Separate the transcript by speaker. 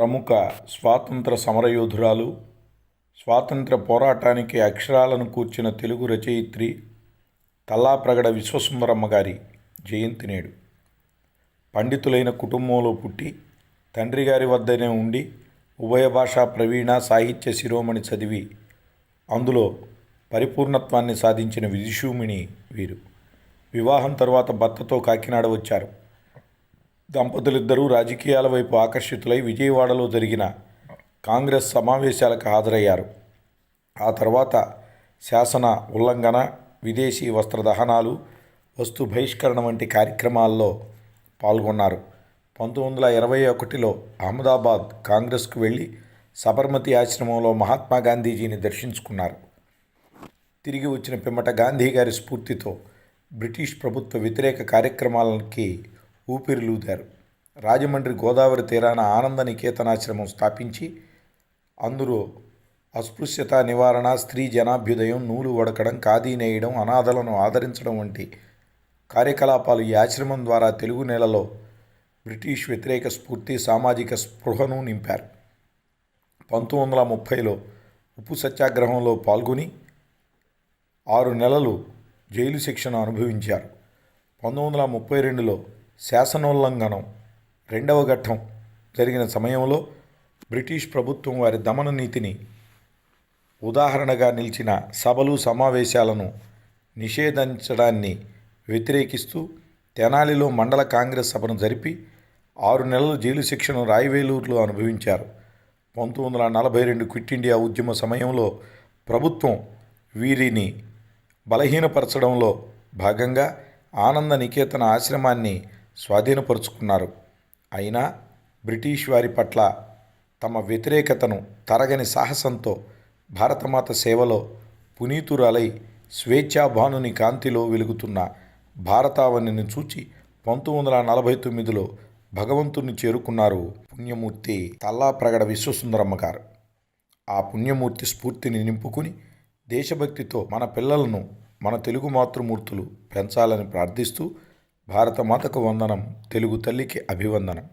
Speaker 1: ప్రముఖ స్వాతంత్ర సమరయోధురాలు స్వాతంత్ర పోరాటానికి అక్షరాలను కూర్చిన తెలుగు రచయిత్రి తల్లాప్రగడ విశ్వసుందరమ్మ గారి జయంతి నేడు. పండితులైన కుటుంబంలో పుట్టి తండ్రి గారి వద్దనే ఉండి ఉభయ భాషా ప్రవీణ సాహిత్య శిరోమణి చదివి అందులో పరిపూర్ణత్వాన్ని సాధించిన విదుషూమిణి వీరు. వివాహం తర్వాత భర్తతో కాకినాడ వచ్చారు. దంపతులిద్దరూ రాజకీయాల వైపు ఆకర్షితులై విజయవాడలో జరిగిన కాంగ్రెస్ సమావేశాలకు హాజరయ్యారు. ఆ తర్వాత శాసన ఉల్లంఘన విదేశీ వస్త్ర దహనాలు వస్తు బహిష్కరణ వంటి కార్యక్రమాల్లో పాల్గొన్నారు. పంతొమ్మిది వందల ఇరవై ఒకటిలో అహ్మదాబాద్ కాంగ్రెస్కు వెళ్ళి సబర్మతి ఆశ్రమంలో మహాత్మా గాంధీజీని దర్శించుకున్నారు. తిరిగి వచ్చిన పిమ్మట గాంధీ గారి స్ఫూర్తితో బ్రిటిష్ ప్రభుత్వ వ్యతిరేక కార్యక్రమాలకి ఊపిరిలూదారు. రాజమండ్రి గోదావరి తీరాన ఆనంద నికేతనాశ్రమం స్థాపించి అందులో అస్పృశ్యత నివారణ స్త్రీ జనాభ్యుదయం నూలు వడకడం ఖాదీ నేయడం అనాథలను ఆదరించడం వంటి కార్యకలాపాలు ఈ ఆశ్రమం ద్వారా తెలుగు నేలలో బ్రిటిష్ వ్యతిరేక స్ఫూర్తి సామాజిక స్పృహను నింపారు. పంతొమ్మిది వందల ముప్పైలో ఉప్పు సత్యాగ్రహంలో పాల్గొని ఆరు నెలలు జైలు శిక్షను అనుభవించారు. పంతొమ్మిది వందల ముప్పై రెండులో శాసనోల్లంఘనం రెండవ ఘట్టం జరిగిన సమయంలో బ్రిటిష్ ప్రభుత్వం వారి దమన నీతిని ఉదాహరణగా నిలిచిన సభలు సమావేశాలను నిషేధించడాన్ని వ్యతిరేకిస్తూ తెనాలిలో మండల కాంగ్రెస్ సభను జరిపి ఆరు నెలలు జైలు శిక్షను రాయవేలూరులో అనుభవించారు. పంతొమ్మిది వందల నలభై రెండు క్విట్ ఇండియా ఉద్యమ సమయంలో ప్రభుత్వం వీరిని బలహీనపరచడంలో భాగంగా ఆనంద నికేతన ఆశ్రమాన్ని స్వాధీనపరుచుకున్నారు. అయినా బ్రిటిష్ వారి పట్ల తమ వ్యతిరేకతను తరగని సాహసంతో భారతమాత సేవలో పునీతురాలై స్వేచ్ఛాభానుని కాంతిలో వెలుగుతున్న భారతావనిని చూచి పంతొమ్మిది వందల నలభై తొమ్మిదిలో భగవంతుని చేరుకున్నారు పుణ్యమూర్తి తల్లాప్రగడ విశ్వసుందరమ్మ గారు ఆ పుణ్యమూర్తి స్ఫూర్తిని నింపుకుని దేశభక్తితో మన పిల్లలను మన తెలుగు మాతృమూర్తులు పెంచాలని ప్రార్థిస్తూ భారతమాతకు వందనం తెలుగు తల్లికి అభివందనం.